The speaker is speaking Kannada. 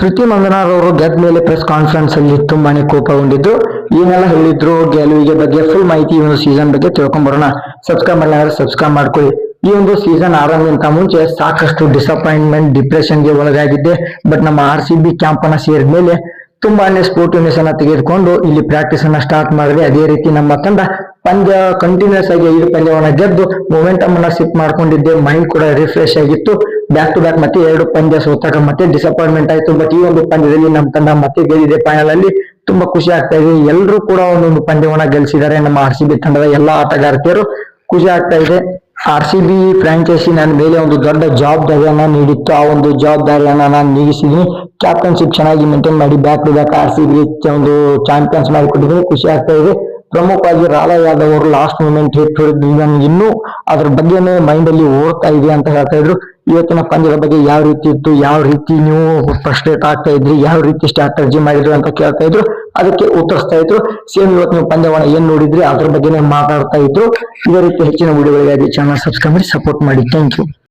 ಶ್ರುತಿ ಮಂಗನಾರ್ ಅವರು ಗೆದ್ದ ಮೇಲೆ ಪ್ರೆಸ್ ಕಾನ್ಫರೆನ್ಸ್ ಅಲ್ಲಿ ತುಂಬಾನೇ ಕೋಪಗೊಂಡಿದ್ದು ಏನೆಲ್ಲ ಹೇಳಿದ್ರು ಗೆಲುವಿಗೆ ಬಗ್ಗೆ ಫುಲ್ ಮಾಹಿತಿ ಈ ಒಂದು ಸೀಸನ್ ಬಗ್ಗೆ ತಿಳ್ಕೊಂಡ್ ಬರೋಣ ಸಬ್ಸ್ಕ್ರೈಬ್ ಮಾಡಿದ್ರೆ ಸಬ್ಸ್ಕ್ರೈಬ್ ಮಾಡ್ಕೊಳ್ಳಿ. ಈ ಒಂದು ಸೀಸನ್ ಆರಂಭಕ್ಕಿಂತ ಮುಂಚೆ ಸಾಕಷ್ಟು ಡಿಸಪಾಯಿಂಟ್ಮೆಂಟ್ ಡಿಪ್ರೆಷನ್ಗೆ ಒಳಗಾಗಿದ್ದೆ. ಬಟ್ ನಮ್ಮ ಆರ್ ಸಿ ಬಿ ಕ್ಯಾಂಪ್ ಅನ್ನ ಸೇರಿದ ಮೇಲೆ ತುಂಬಾನೇ ಸ್ಪೋರ್ಟಿವ್ನೆಸ್ ಅನ್ನ ತೆಗೆದುಕೊಂಡು ಇಲ್ಲಿ ಪ್ರಾಕ್ಟೀಸ್ ಅನ್ನ ಸ್ಟಾರ್ಟ್ ಮಾಡಿದ್ರೆ ಅದೇ ರೀತಿ ನಮ್ಮ ತಂಡ ಪಂದ್ಯ ಕಂಟಿನ್ಯೂಸ್ ಆಗಿ ಐದು ಪಂದ್ಯವನ್ನ ಗೆದ್ದು ಮೊಮೆಂಟಮ್ ಅನ್ನ ಸಿಪ್ ಮಾಡ್ಕೊಂಡಿದ್ದೆ ಮೈಂಡ್ ಕೂಡ ರಿಫ್ರೆಶ್ ಆಗಿತ್ತು. ಬ್ಯಾಕ್ ಟು ಬ್ಯಾಕ್ ಮತ್ತೆ ಎರಡು ಪಂದ್ಯ ಸೋತಾಗ ಮತ್ತೆ ಡಿಸಪಾಯಿಂಟ್ಮೆಂಟ್ ಆಯ್ತು. ಬಟ್ ಈ ಒಂದು ಪಂದ್ಯದಲ್ಲಿ ನಮ್ಮ ತಂಡ ಮತ್ತೆ ಗೆದ್ದಿದೆ. ಫೈನಲ್ ಅಲ್ಲಿ ತುಂಬಾ ಖುಷಿ ಆಗ್ತಾ ಇದೆ. ಎಲ್ಲರೂ ಕೂಡ ಒಂದೊಂದು ಪಂದ್ಯವನ್ನ ಗೆಲ್ಸಿದ್ದಾರೆ. ನಮ್ಮ ಆರ್ ಸಿ ಬಿ ತಂಡದ ಎಲ್ಲಾ ಆಟಗಾರ್ತಿಯರು ಖುಷಿ ಆಗ್ತಾ ಇದೆ. ಆರ್ ಸಿ ಬಿ ಫ್ರಾಂಚೈಸಿ ನನ್ನ ಮೇಲೆ ಒಂದು ದೊಡ್ಡ ಜವಾಬ್ದಾರಿಯನ್ನ ನೀಡಿತ್ತು. ಆ ಒಂದು ಜವಾಬ್ದಾರಿಯನ್ನ ನಾನು ನೀಗಿಸಿದ್ದೀನಿ ಕ್ಯಾಪ್ಟನ್ಶಿಪ್ ಚೆನ್ನಾಗಿ ಮೇಂಟೈನ್ ಮಾಡಿ back to back R C B ಒಂದು ಚಾಂಪಿಯನ್ಸ್ ಮಾಡಿಕೊಟ್ಟಿದ್ದೀನಿ. ಖುಷಿ ಆಗ್ತಾ ಇದೆ. ಪ್ರಮುಖವಾಗಿ ರಾಲಾ ಯಾದವ್ ಅವರು ಲಾಸ್ಟ್ ಮೂಮೆಂಟ್ ಹಿಟ್ ಹೊಡೆದ್ರು ಇದನ್ನು ಇನ್ನೂ ಅದ್ರ ಬಗ್ಗೆನೇ ಮೈಂಡ್ ಅಲ್ಲಿ ಓಡ್ತಾ ಇದೆ ಅಂತ ಹೇಳ್ತಾ ಇದ್ರು. ಇವತ್ತಿನ ಪಂದ್ಯದ ಬಗ್ಗೆ ಯಾವ ರೀತಿ ಇತ್ತು, ಯಾವ ರೀತಿ ನೀವು ಫ್ರಸ್ಟ್ರೇಟ್ ಆಗ್ತಾ ಇದ್ರಿ, ಯಾವ ರೀತಿ ಸ್ಟ್ರಾಟಜಿ ಮಾಡಿದ್ರು ಅಂತ ಕೇಳ್ತಾ ಇದ್ರು. ಅದಕ್ಕೆ ಉತ್ತರಿಸ್ತಾ ಇದ್ರು. ಸೇಮ್ ಇವತ್ತು ನೀವು ಪಂದ್ಯವನ್ನ ಏನ್ ನೋಡಿದ್ರಿ, ಅದ್ರ ಬಗ್ಗೆನೇ ಮಾತಾಡ್ತಾ ಇದ್ರು. ಇದೇ ರೀತಿ ಹೆಚ್ಚಿನ ವಿಡಿಯೋಗಳಿಗಾಗಿ ಚಾನಲ್ ಸಬ್ಸ್ಕ್ರೈಬ್ ಮಾಡಿ ಸಪೋರ್ಟ್ ಮಾಡಿ. Thank you